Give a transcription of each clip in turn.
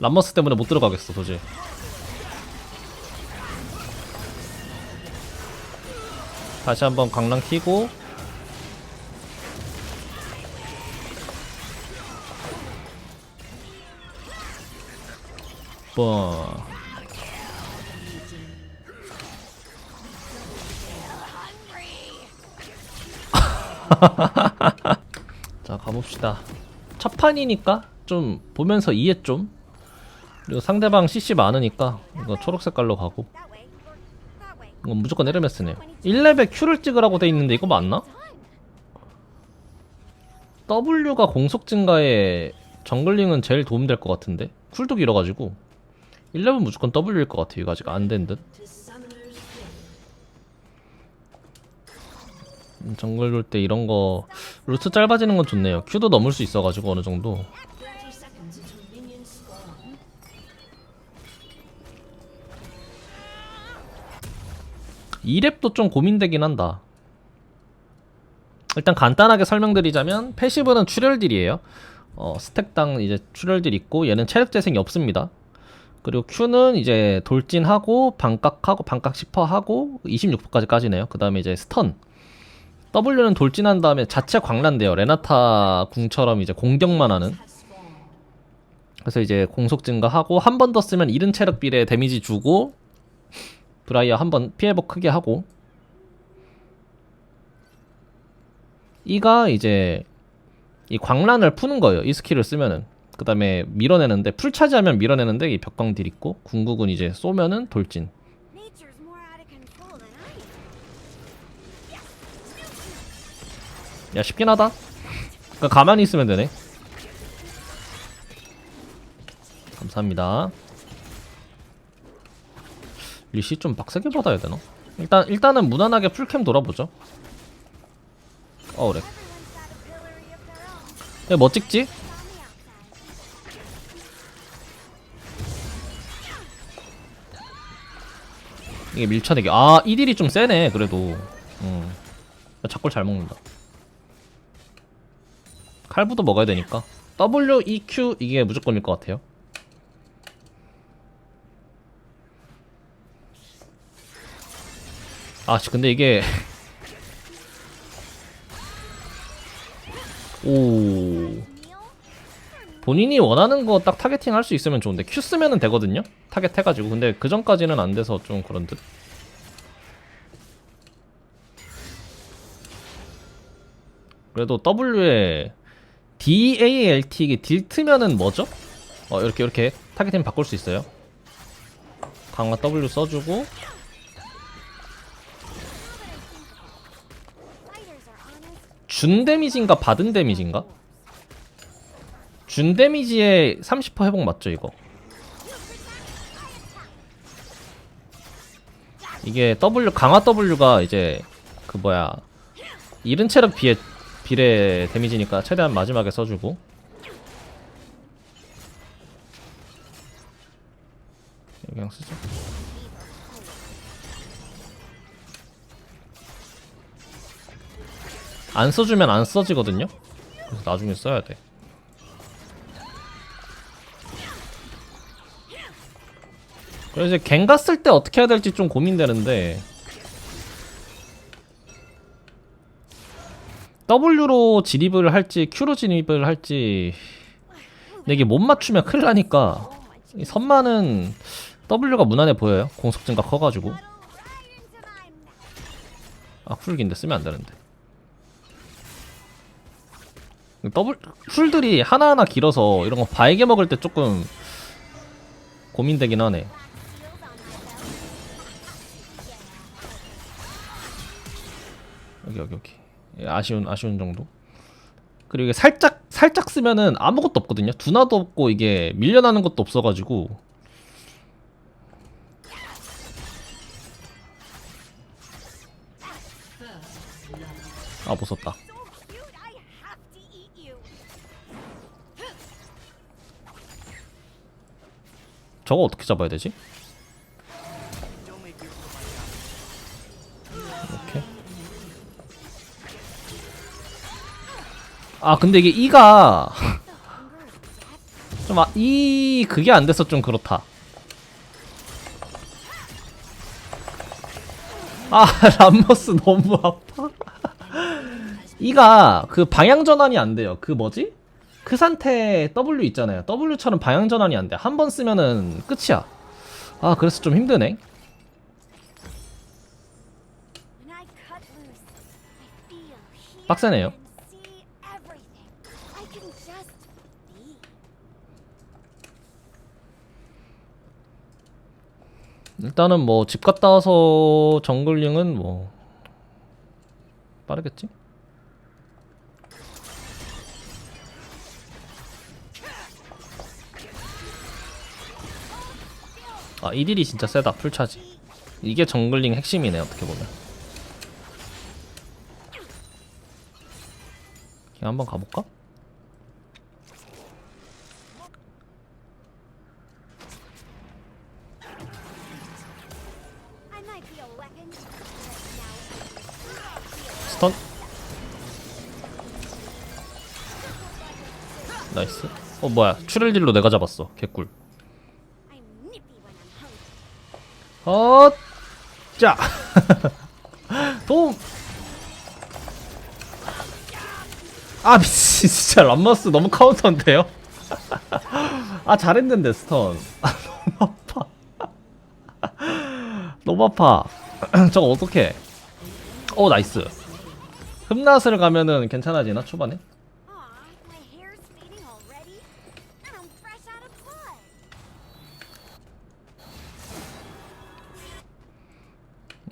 람머스 때문에 못 들어가겠어 도저히. 다시 한번 강랑 키고. 뭐. 자 가봅시다. 첫 판이니까 좀 보면서 이해 좀 그리고 상대방 CC 많으니까 이거 초록 색깔로 가고. 이건 무조건 에르메스네요. 1레벨 Q를 찍으라고 돼 있는데 이거 맞나? W가 공속 증가에 정글링은 제일 도움될 것 같은데? 쿨도 길어가지고. 1레벨 무조건 W일 것 같아요. 이거 아직 안 된 듯. 음, 정글 돌 때 이런 거 루트 짧아지는 건 좋네요. Q도 넘을 수 있어가지고 어느 정도 이 랩도 좀 고민되긴 한다. 일단 간단하게 설명드리자면 패시브는 출혈딜이에요. 어, 스택당 이제 출혈딜 있고 얘는 체력 재생이 없습니다. 그리고 Q는 이제 돌진하고 반각하고 반각 10%하고 26%까지까지네요. 그 다음에 이제 스턴. W는 돌진한 다음에 자체 광란돼요. 레나타 궁처럼 이제 공격만 하는. 그래서 이제 공속 증가하고 한 번 더 쓰면 잃은 체력 비례 데미지 주고 브라이어 한번 피해복 크게 하고. 이가 이제 이 광란을 푸는 거예요 이 스킬을 쓰면은. 그 다음에 밀어내는데 풀 차지하면 밀어내는데 이 벽광 딜 있고 궁극은 이제 쏘면은 돌진. 야 쉽긴 하다. 그러니까 가만히 있으면 되네. 감사합니다 리시 좀 빡세게 받아야 되나? 일단 일단은 무난하게 풀캠 돌아보죠. 어우래 Everyone's got a pillory of their own. 야, 뭐 찍지? 이게 밀쳐내기. 아 이딜이 좀 세네 그래도. 음. 작골 잘 먹는다. 칼부도 먹어야 되니까. W, E, Q 이게 무조건일 것 같아요 아 씨, 근데 이게 오? 본인이 원하는 거 딱 타겟팅 할 수 있으면 좋은데 Q 쓰면은 되거든요 타겟 해가지고 근데 그 전까지는 안 돼서 좀 그런 듯 그래도 W에 DALT 이게 딜트면은 뭐죠? 어 이렇게 이렇게 타겟팅 바꿀 수 있어요 강화 W 써주고 준 데미지인가 받은 데미지인가? 준 데미지에 30% 회복 맞죠 이거? 이게 W 강화 W가 이제 그 뭐야 이른 체력 비에 비례 데미지니까 최대한 마지막에 써주고 그냥 쓰죠 안 써주면 안 써지거든요? 그래서 나중에 써야 돼. 그래서 이제 갱 갔을 때 어떻게 해야 될지 좀 고민되는데. W로 진입을 할지 Q로 진입을 할지. 근데 이게 못 맞추면 큰일 나니까. 이 선만은 W가 무난해 보여요. 공속 증가 커가지고. 아 쿨긴데 쓰면 안 되는데 더블 쿨들이 하나하나 길어서 이런 거 바에게 먹을 때 조금 고민되긴 하네. 여기 여기 여기. 예, 아쉬운 아쉬운 정도? 그리고 이게 살짝 살짝 쓰면은 아무것도 없거든요? 두나도 없고 이게 밀려나는 것도 없어가지고. 아 무섭다 저거 어떻게 잡아야 되지? 이렇게 아 근데 이게 이가 좀 아, 이 그게 안 돼서 좀 그렇다. 아 람머스 너무 아파. 이가 그 방향 전환이 안 돼요. 그 뭐지? 그 상태 W 있잖아요. W처럼 방향 전환이 안 돼. 한 번 쓰면은 끝이야. 아 그래서 좀 힘드네. 빡세네요. 일단은 뭐 집 갔다 와서 정글링은 뭐 빠르겠지? 아 이딜이 진짜 세다 풀차지. 이게 정글링 핵심이네 어떻게 보면. 그냥 한번 가볼까? 스턴? 나이스. 어 뭐야. 추렐딜로 내가 잡았어 개꿀 어, 자, 도움. 아 미친 진짜 람머스 너무 카운터인데요? 아 잘했는데 스턴. 아 너무 아파. 너무 아파. 저거 어떡해? 오 나이스. 흠낫을 가면은 괜찮아지나 초반에?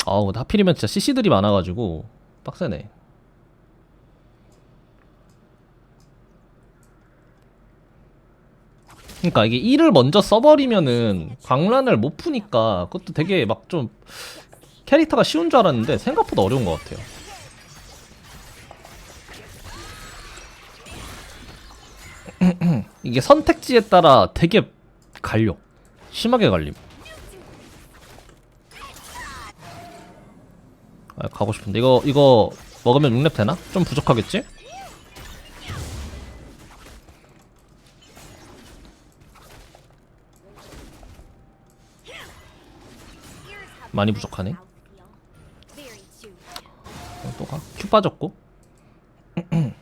아우 하필이면 진짜 CC들이 많아가지고 빡세네. 그러니까 이게 1을 먼저 써버리면은 광란을 못 푸니까 그것도 되게 막 좀 캐릭터가 쉬운 줄 알았는데 생각보다 어려운 것 같아요. 이게 선택지에 따라 되게 갈려. 심하게 갈림. 아, 가고 싶은데 이거 이거 먹으면 6렙 되나? 좀 부족하겠지? 많이 부족하네. 어, 또 가? Q 빠졌고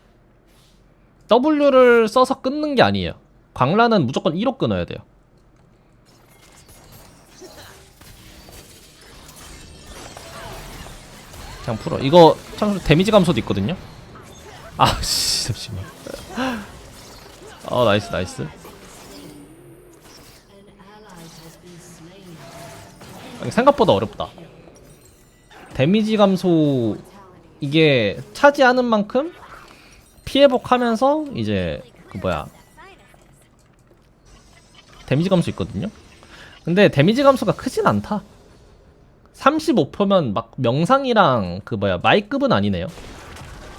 W를 써서 끊는 게 아니에요 광란은 무조건 1호 끊어야 돼요 그냥 풀어. 이거 참 데미지 감소도 있거든요. 아씨 잠시만. 어 나이스 나이스. 생각보다 어렵다. 데미지 감소 이게 차지하는 만큼 피해복하면서 이제 그 뭐야. 데미지 감소 있거든요. 근데 데미지 감소가 크진 않다. 35%면 막 명상이랑 그 뭐야 마이급은 아니네요.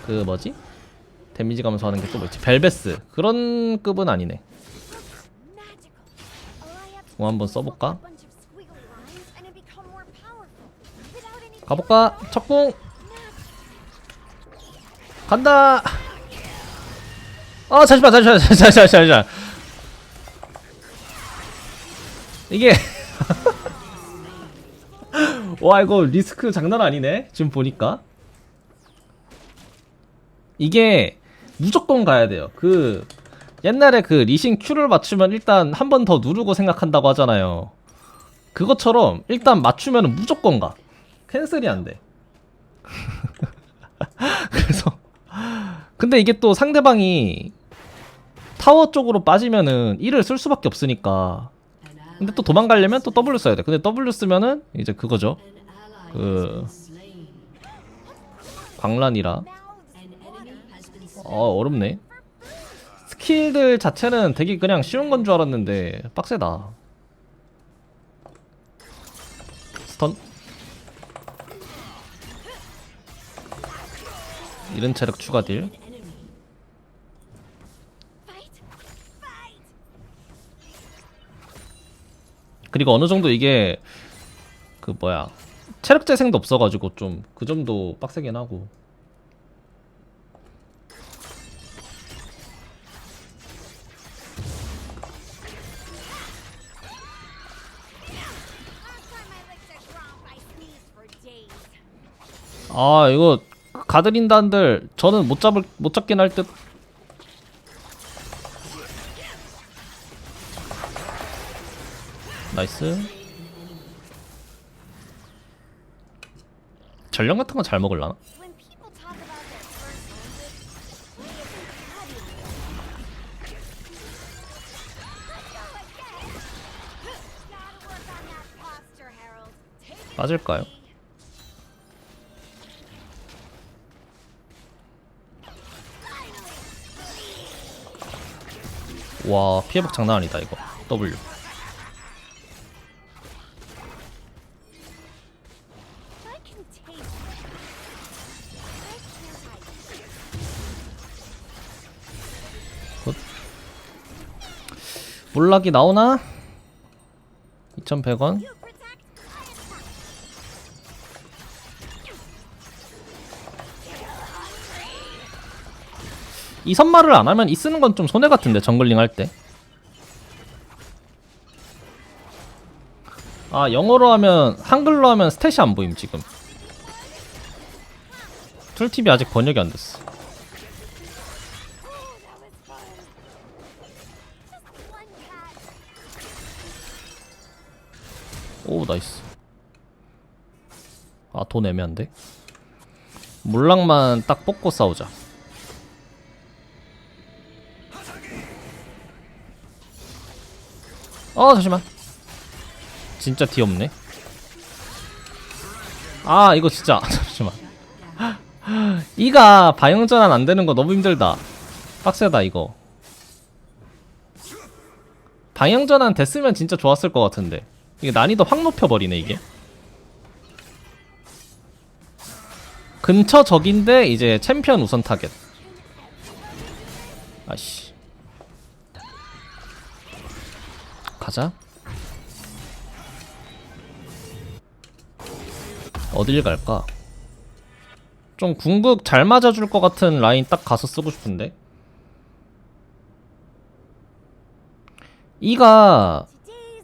그 뭐지? 데미지 감소하는 게 또 뭐지? 벨베스 그런 급은 아니네. 뭐 한번 써볼까? 가볼까? 첫공 간다. 어 잠시만 잠시만 잠시만 잠시만 잠시만. 이게 와 이거 리스크 장난 아니네. 지금 보니까. 이게 무조건 가야 돼요. 그 옛날에 그 리신 Q를 맞추면 일단 한 번 더 누르고 생각한다고 하잖아요. 그것처럼 일단 맞추면 무조건 가. 캔슬이 안돼. 그래서. 근데 이게 또 상대방이 타워 쪽으로 빠지면은 1을 쓸 수밖에 없으니까 근데 또 도망가려면 또 W 써야 돼. 근데 W 쓰면은 이제 그거죠. 그. 광란이라. 어 어렵네. 스킬들 자체는 되게 그냥 쉬운 건 줄 알았는데 빡세다. 스턴. 이른 체력 추가 딜 그리고 어느 정도 이게 그 뭐야 체력 재생도 없어가지고 좀 그 점도 빡세긴 하고. 아 이거 가드린단들 저는 못 잡을 못 잡긴 할듯. 나이스. 전령 같은 거잘 먹을라나? 맞을까요? 와 피해복 장난 아니다 이거 W 몰락이 나오나? 2100원 You protect, I attack. 이 선말을 안 하면 이 쓰는 건 좀 손해 같은데 정글링 할 때. 아 영어로 하면 한글로 하면 스탯이 안 보임 지금. 툴팁이 아직 번역이 안 됐어. 돈 애매한데. 물락만 딱 뽑고 싸우자. 어 잠시만. 진짜 뒤 없네. 아 이거 진짜 잠시만. 이가 방영전환 안 되는 거 너무 힘들다. 빡세다 이거. 방영전환 됐으면 진짜 좋았을 것 같은데. 이게 난이도 확 높여버리네 이게. 근처 적인데 이제 챔피언 우선 타겟. 아씨. 가자. 어딜 갈까? 좀 궁극 잘 맞아줄 것 같은 라인 딱 가서 쓰고 싶은데. 이가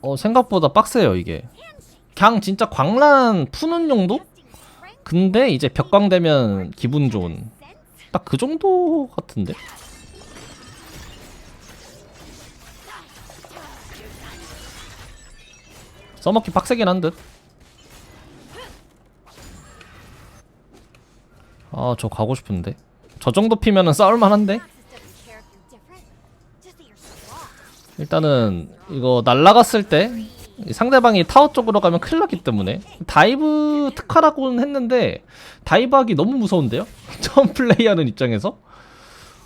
어, 생각보다 빡세요 이게. 그냥 진짜 광란 푸는 용도? 근데 이제 벽광 되면 기분 좋은. 딱 그 정도 같은데? 써먹기 빡세긴 한 듯. 아, 저 가고 싶은데. 저 정도 피면은 싸울만한데? 일단은 이거 날라갔을 때이 상대방이 타워 쪽으로 가면 큰일 나기 때문에 다이브 특화라고는 했는데 다이브 하기 너무 무서운데요? 처음 플레이하는 입장에서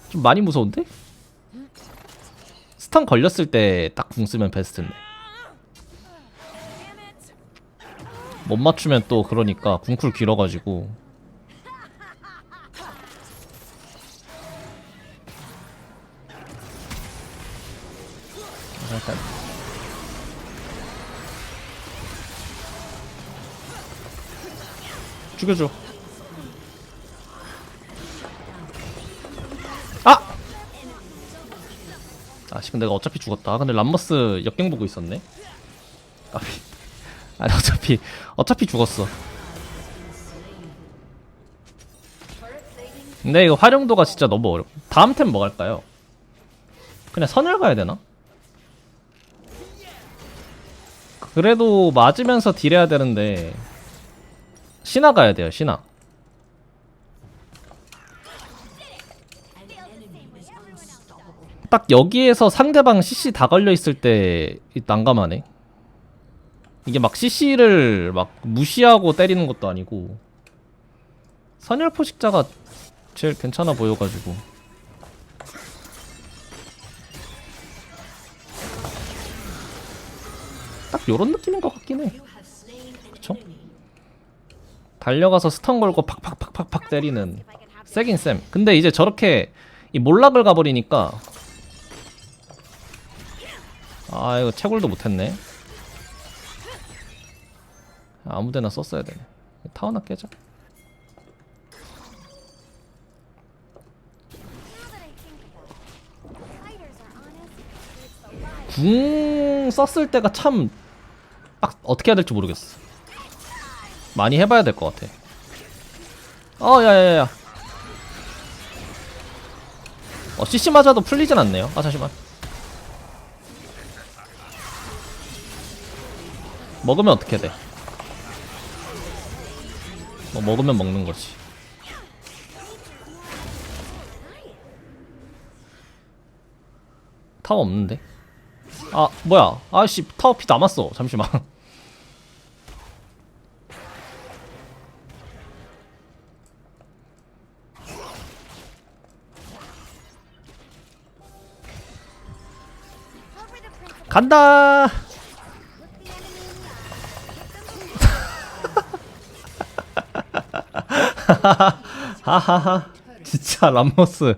좀 많이 무서운데? 스턴 걸렸을 때 딱 궁 쓰면 베스트인데 못 맞추면 또 그러니까 궁쿨 길어가지고 일단 죽여줘 아! 아 지금 내가 어차피 죽었다 근데 람머스 역경 보고 있었네 까비 아니 어차피 어차피 죽었어 근데 이거 활용도가 진짜 너무 어렵 다음 템 뭐 갈까요? 그냥 선열 가야 되나? 그래도 맞으면서 딜해야 되는데 신화 가야 돼요 신화. 딱 여기에서 상대방 CC 다 걸려 있을 때 난감하네. 이게 막 CC를 막 무시하고 때리는 것도 아니고 선열 포식자가 제일 괜찮아 보여가지고 딱 요런 느낌인 것 같긴 해. 달려가서 스턴 걸고 팍팍팍팍팍 때리는 세긴 쌤. 근데 이제 저렇게 이 몰락을 가버리니까 아 이거 채굴도 못했네. 아무데나 썼어야 되네. 타워나 깨자. 궁 썼을 때가 참 빡, 어떻게 해야 될지 모르겠어. 많이 해봐야 될 것 같아. 어 야야야야 어 CC 맞아도 풀리진 않네요. 아 잠시만. 먹으면 어떻게 돼? 뭐 먹으면 먹는 거지. 타워 없는데? 아 뭐야? 아씨 타워 피 남았어. 잠시만 간다. 하하하. 진짜 람머스.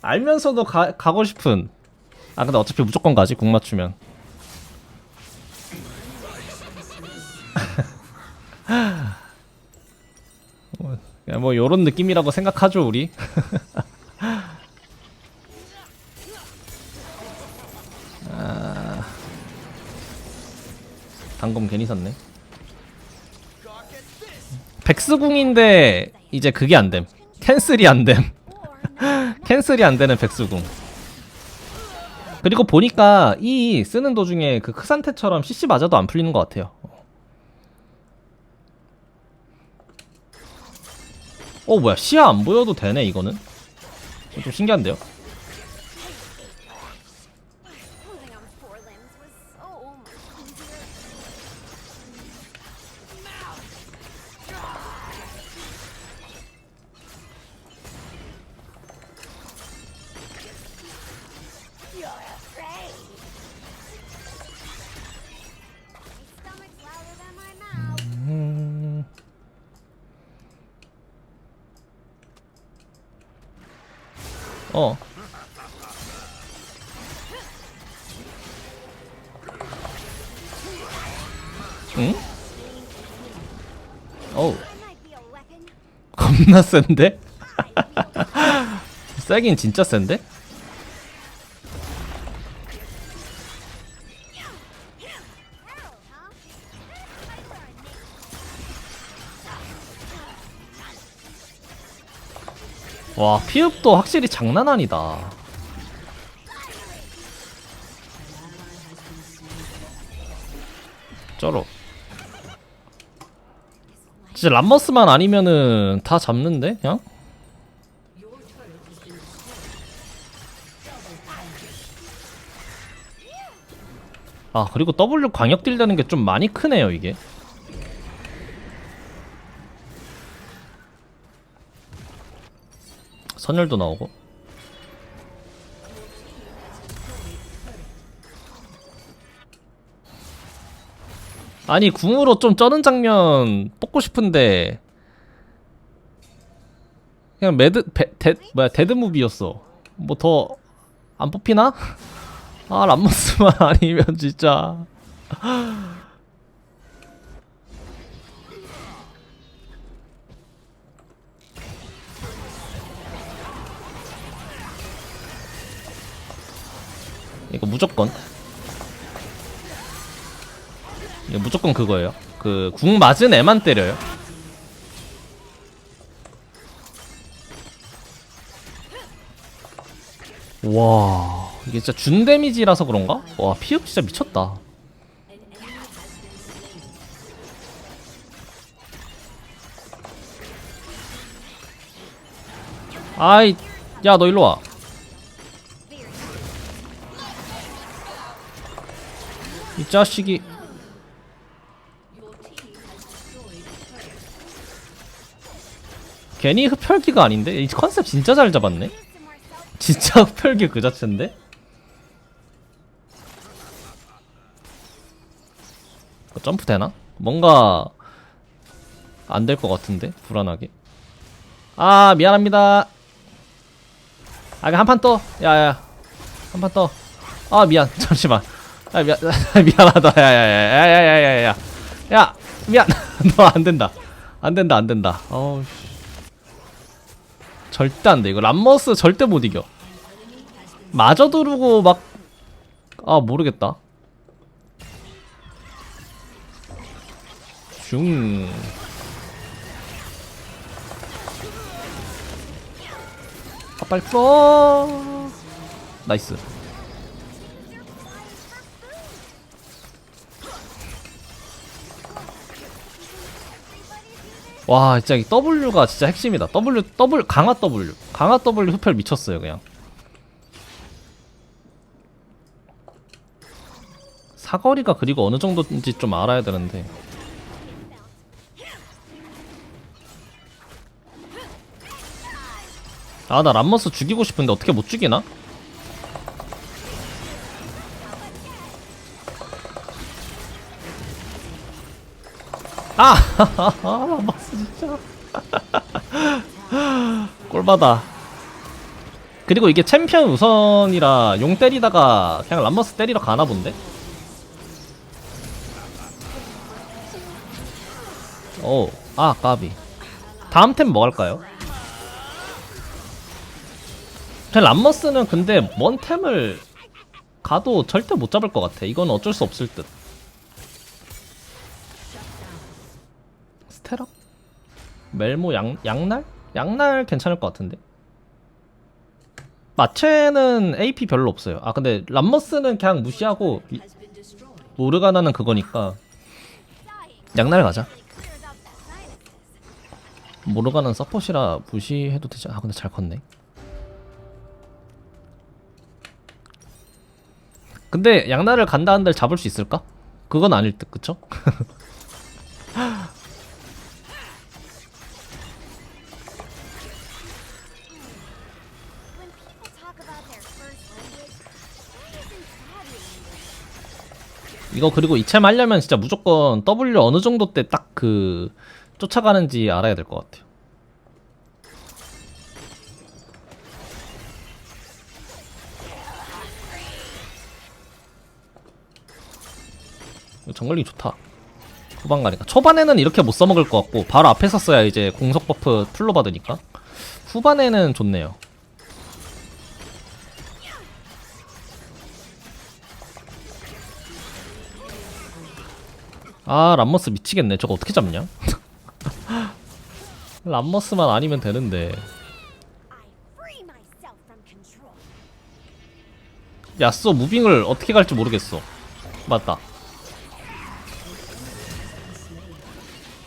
알면서도 가, 가고 싶은. 아 근데 어차피 무조건 가지 궁 맞추면. 뭐, 뭐 요런 느낌이라고 생각하죠 우리 괜히 샀네 백스궁인데 이제 그게 안됨 캔슬이 안됨 캔슬이 안 되는 백수궁. 그리고 보니까 이 쓰는 도중에 그 크산테처럼 CC 맞아도 안 풀리는 것 같아요. 어 뭐야 시야 안 보여도 되네 이거는. 좀 신기한데요. 겁나 센데? 세긴 진짜 센데? 와, 피읍도 확실히 장난 아니다. 쩔어. 진짜 람머스만 아니면은 다 잡는데, 그냥? 아, 그리고 W 광역 딜 되는 게 좀 많이 크네요, 이게. 선열도 나오고. 아니 궁으로 좀 쩌는 장면 뽑고 싶은데 그냥 매드 배, 데, 뭐야 데드 무비였어. 뭐 더 안 뽑히나? 아 람머스만 아니면 진짜 이거 무조건 무조건 그거예요. 그 궁 맞은 애만 때려요. 와 이게 진짜 준 데미지라서 그런가? 와 피흡 진짜 미쳤다. 아이 야 너 일로 와. 이 자식이 괜히 흡혈귀가 아닌데? 이 컨셉 진짜 잘 잡았네? 진짜 흡혈귀 그 자체인데? 점프 되나? 뭔가 안 될 것 같은데? 불안하게 아 미안합니다 아 한 판 떠! 야야 한 판 떠! 아 미안 잠시만 아 미안 미안하다 야야야야야야야 야 미안 너 안된다 안된다 안된다 어우 절대 안 돼. 이거 람머스 절대 못 이겨. 마저 두르고 막... 아 모르겠다. 중아 빨리 써. 나이스. 와 진짜 이 W가 진짜 핵심이다. W W 강화 W. 강화 W 흡혈 미쳤어요 그냥. 사거리가 그리고 어느 정도인지 좀 알아야 되는데. 아 나 람머스 죽이고 싶은데 어떻게 못 죽이나? 아! 람머스 진짜 꼴받아 그리고 이게 챔피언 우선이라 용 때리다가 그냥 람머스 때리러 가나 본데? 오, 아 까비 다음 템 뭐 할까요? 그냥 람머스는 근데 먼 템을 가도 절대 못 잡을 것 같아. 이건 어쩔 수 없을 듯. 테라? 멜모 양, 양날? 양날 괜찮을 것 같은데? 마체는 AP 별로 없어요. 아 근데 람머스는 그냥 무시하고 이-. 모르가나는 그거니까 양날 가자. 모르가는 서폿이라 무시해도 되지. 아 근데 잘 컸네. 근데 양날을 간다 한들 잡을 수 있을까? 그건 아닐 듯, 그쵸? 이거 그리고 이챔 하려면 진짜 무조건 W 어느 정도 때 딱 그 쫓아가는지 알아야 될 것 같아요. 정글링 좋다. 후반 가니까 초반에는 이렇게 못 써먹을 것 같고 바로 앞에 섰어야 이제 공속 버프 풀로 받으니까 후반에는 좋네요. 아 람머스 미치겠네. 저거 어떻게 잡냐? 람머스만 아니면 되는데. 야쏘 무빙을 어떻게 갈지 모르겠어. 맞다.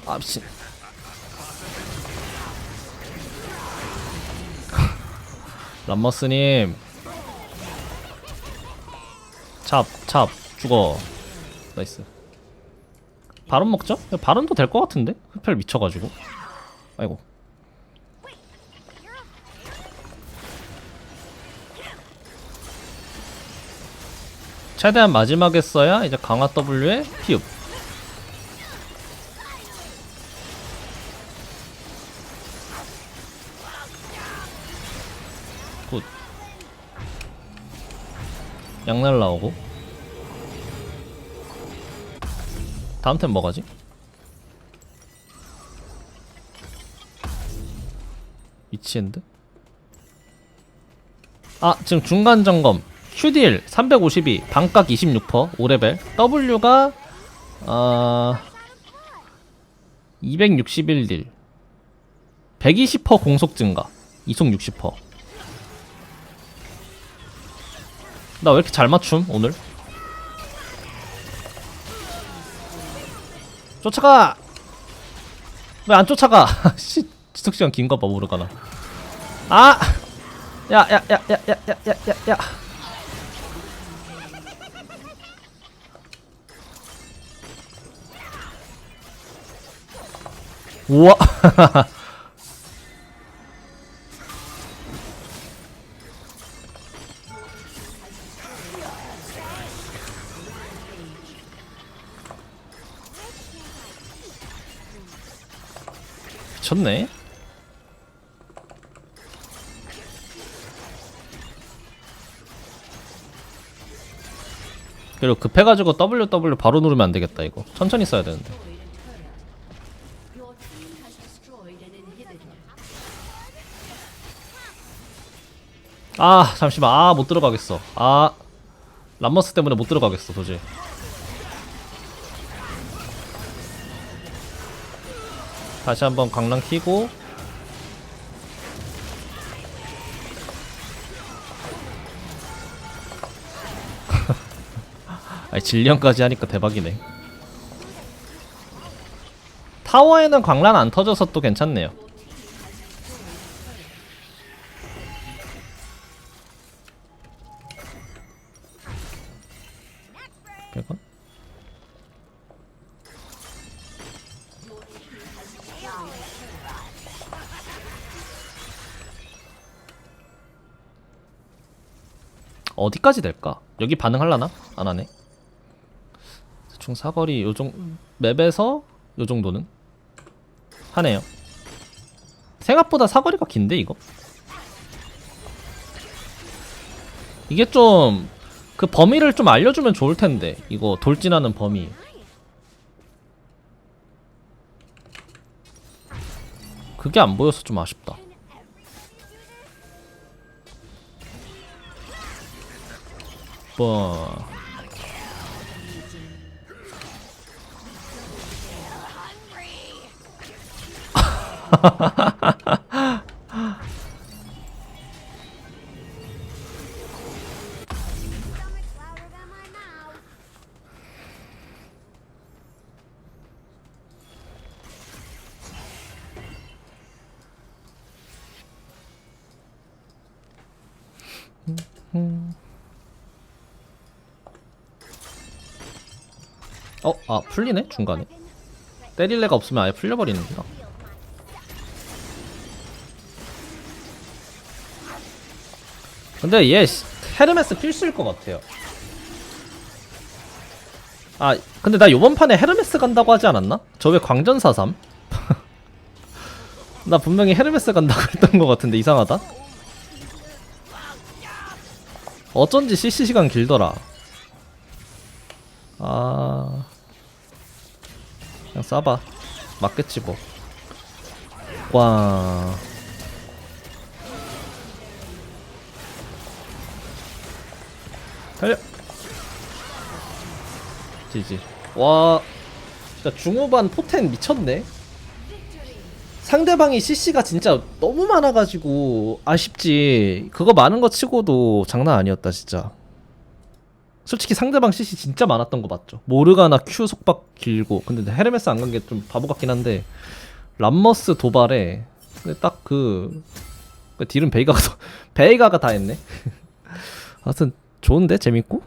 아 미친. 람머스님. 잡, 잡, 죽어. 나이스 바론 먹죠? 바론도 될 것 같은데? 흡혈 미쳐가지고. 아이고. 최대한 마지막에 써야 이제 강화 W에 피읍. 굿. 양날 나오고 다음 템 뭐가지? 위치엔드? 아 지금 중간 점검 큐딜 352 반각 26% 5레벨 W가 아 261딜 120% 공속 증가 이속 60%나 왜 이렇게 잘 맞춤 오늘? 쫓아가! 왜 안 쫓아가? 씨, 지속시간 긴가 봐, 모르가나. 아! 야, 야, 야, 야, 야, 야, 야, 야, 야. 우와! 미쳤네. 그리고 급해가지고 WW 바로 누르면 안 되겠다 이거 천천히 써야 되는데. 아 잠시만 아 못 들어가겠어 아 람머스 때문에 못 들어가겠어 도저히 다시 한번 광랑 키고. 아니 질량까지 하니까 대박이네. 타워에는 광란 안 터져서 또 괜찮네요. 어디까지 될까? 여기 반응할라나? 안 하네. 대충 사거리 요정 맵에서 요 정도는 하네요. 생각보다 사거리가 긴데 이거? 이게 좀 그 범위를 좀 알려주면 좋을 텐데 이거 돌진하는 범위. 그게 안 보여서 좀 아쉽다. 뭐 Stomach's 풀리네 중간에. 때릴 애가 없으면 아예 풀려버리는구나. 근데 얘 시- 헤르메스 필수일 것 같아요. 아, 근데 나 요번 판에 헤르메스 간다고 하지 않았나? 저 왜 광전사 3? 나 분명히 헤르메스 간다고 했던 것 같은데 이상하다. 어쩐지 CC 시간 길더라. 아, 그냥 싸봐. 맞겠지 뭐. 와. 달려. 지지. 와. 진짜 중후반 포텐 미쳤네. 상대방이 CC가 진짜 너무 많아가지고 아쉽지. 그거 많은 거 치고도 장난 아니었다 진짜. 솔직히 상대방 CC 진짜 많았던 거 맞죠? 모르가나 Q 속박 길고 근데 헤르메스 안 간 게 좀 바보 같긴 한데 람머스 도발에 딱그 그 딜은 베이가가 더- 베이가가 다 했네. 하여튼 좋은데 재밌고